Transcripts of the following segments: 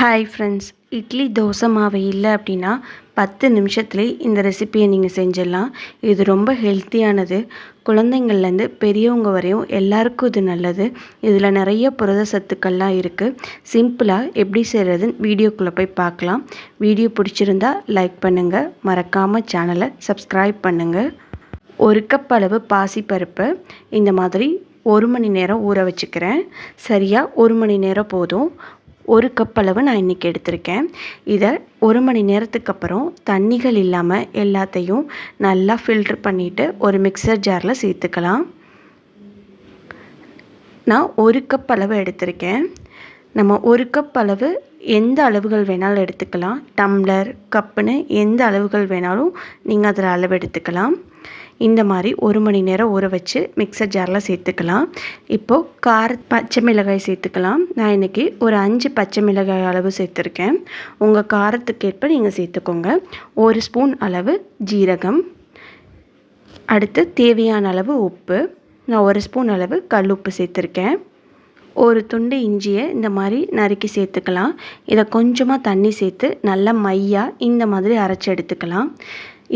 Hi friends idli dosa மாவு இல்லை அப்படின்னா பத்து நிமிஷத்துலேயே இந்த ரெசிப்பியை நீங்கள் செஞ்சிடலாம். இது ரொம்ப ஹெல்த்தியானது குழந்தைங்கள்லேருந்து பெரியவங்க வரையும் எல்லாருக்கும் இது நல்லது. இதில் நிறைய புரத சத்துக்கள்லாம் இருக்குது சிம்பிளாக எப்படி செய்கிறதுன்னு வீடியோக்குள்ளே போய் பார்க்கலாம். வீடியோ பிடிச்சிருந்தா லைக் பண்ணுங்கள் மறக்காமல் சேனலை சப்ஸ்கிரைப் பண்ணுங்கள் ஒரு கப் அளவு பாசிப்பருப்பு இந்த மாதிரி ஒரு மணி நேரம் ஊற வச்சுக்கிறேன். சரியாக ஒரு மணி நேரம் போதும். ஒரு கப் அளவு நான் இன்றைக்கி எடுத்திருக்கேன். இதை ஒரு மணி நேரத்துக்கு அப்புறம் தண்ணிகள் இல்லாமல் எல்லாத்தையும் நல்லா ஃபில்ட்ரு பண்ணிவிட்டு ஒரு மிக்சர் ஜாரில் சேர்த்துக்கலாம். நான் ஒரு கப் அளவு எடுத்திருக்கேன். நம்ம ஒரு கப் அளவு எந்த அளவுகள் வேணாலும் எடுத்துக்கலாம். டம்ளர் கப்புன்னு எந்த அளவுகள் வேணாலும் நீங்கள் அதில் அளவு எடுத்துக்கலாம். இந்த மாதிரி ஒரு மணி நேரம் ஊற வச்சு மிக்சர் ஜாரில் சேர்த்துக்கலாம். இப்போது கார பச்சை மிளகாய் சேர்த்துக்கலாம். நான் இன்றைக்கி ஒரு அஞ்சு பச்சை மிளகாய் அளவு சேர்த்துருக்கேன். உங்கள் காரத்துக்கேற்ப நீங்கள் சேர்த்துக்கோங்க. ஒரு ஸ்பூன் அளவு ஜீரகம். அடுத்து தேவையான அளவு உப்பு. நான் ஒரு ஸ்பூன் அளவு கல் உப்பு சேர்த்துருக்கேன். ஒரு துண்டு இஞ்சியை இந்த மாதிரி நறுக்கி சேர்த்துக்கலாம். இதை கொஞ்சமாக தண்ணி சேர்த்து நல்லா மையாக இந்த மாதிரி அரைச்சி எடுத்துக்கலாம்.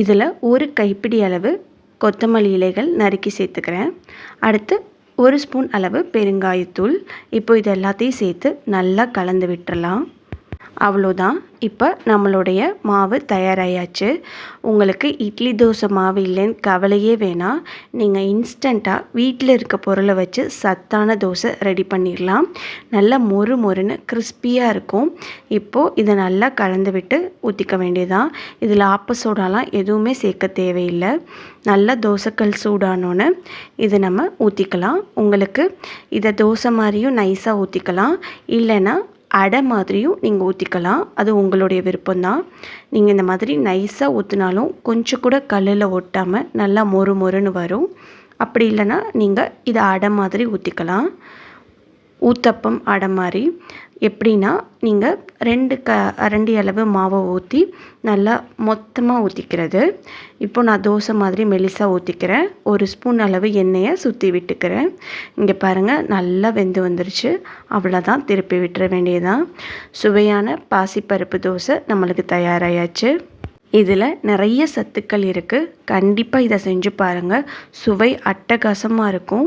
இதில் ஒரு கைப்பிடி அளவு கொத்தமல்லி இலைகள் நறுக்கி சேர்த்துக்கிறேன். அடுத்து ஒரு ஸ்பூன் அளவு பெருங்காயத்தூள். இப்போ இது எல்லாத்தையும் சேர்த்து நல்லா கலந்து விட்டுறலாம். அவ்வளோதான். இப்போ நம்மளுடைய மாவு தயாராகியாச்சு உங்களுக்கு இட்லி தோசை மாவு இல்லைன்னு கவலையே வேணாம். நீங்கள் இன்ஸ்டண்ட்டாக வீட்டில் இருக்க பொருளை வச்சு சத்தான தோசை ரெடி பண்ணிடலாம். நல்லா மொறு மொறுன்னு கிறிஸ்பியாக இருக்கும். இப்போது இதை நல்லா கலந்து விட்டு ஊற்றிக்க வேண்டியதான் இதில் ஆப்பசோடாலாம் எதுவுமே சேர்க்க தேவையில்லை. நல்லா தோசைக்கல் சூடானோன்னு இதை நம்ம ஊற்றிக்கலாம் உங்களுக்கு இதை தோசை மாதிரியும் நைஸாக ஊற்றிக்கலாம் இல்லைன்னா அடை மாதிரியும் நீங்கள் ஊற்றிக்கலாம் அது உங்களுடைய விருப்பம்தான். நீங்கள் இந்த மாதிரி நைஸாக ஊற்றினாலும் கொஞ்சம் கூட கல்லில் ஒட்டாமல் நல்லா மொறு மொறுன்னு வரும். அப்படி இல்லைன்னா நீங்கள் இதை அடை மாதிரி ஊற்றிக்கலாம் ஊத்தப்பம் அடை மாதிரி. எப்படின்னா நீங்கள் ரெண்டு க அரண்டி அளவு மாவை ஊற்றி நல்லா மொத்தமாக ஊற்றிக்கிறது இப்போ நான் தோசை மாதிரி மெலிசாக ஊற்றிக்கிறேன் ஒரு ஸ்பூன் அளவு எண்ணெயை சுற்றி விட்டுக்கிறேன். இங்கே பாருங்கள் நல்லா வெந்து வந்துருச்சு. அவ்வளோதான் திருப்பி விட்டுற வேண்டியதான் சுவையான பாசிப்பருப்பு தோசை நம்மளுக்கு தயாராகியாச்சு இதில் நிறைய சத்துக்கள் இருக்குது கண்டிப்பாக இதை செஞ்சு பாருங்கள் சுவை அட்டகாசமாக இருக்கும்.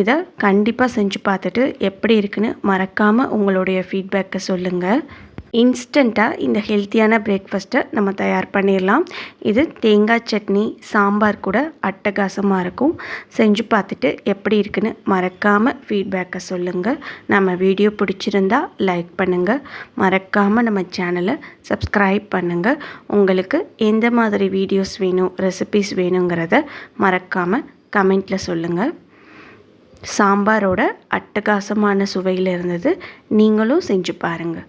இதை கண்டிப்பாக செஞ்சு பார்த்துட்டு எப்படி இருக்குன்னு மறக்காமல் உங்களுடைய ஃபீட்பேக்கை சொல்லுங்கள் இன்ஸ்டண்ட்டாக இந்த ஹெல்த்தியான பிரேக்ஃபாஸ்ட்டை நம்ம தயார் பண்ணிடலாம். இது தேங்காய் சட்னி சாம்பார் கூட அட்டகாசமாக இருக்கும். செஞ்சு பார்த்துட்டு எப்படி இருக்குன்னு மறக்காமல் ஃபீட்பேக்கை சொல்லுங்கள் நம்ம வீடியோ பிடிச்சிருந்தா லைக் பண்ணுங்கள் மறக்காமல் நம்ம சேனலை சப்ஸ்கிரைப் பண்ணுங்கள் உங்களுக்கு எந்த மாதிரி வீடியோஸ் வேணும் ரெசிபீஸ் வேணுங்கிறத மறக்காமல் கமெண்ட்டில் சொல்லுங்கள் சாம்பாரோட அட்டகாசமான சுவையில் இருந்தது நீங்களும் செஞ்சு பாருங்கள்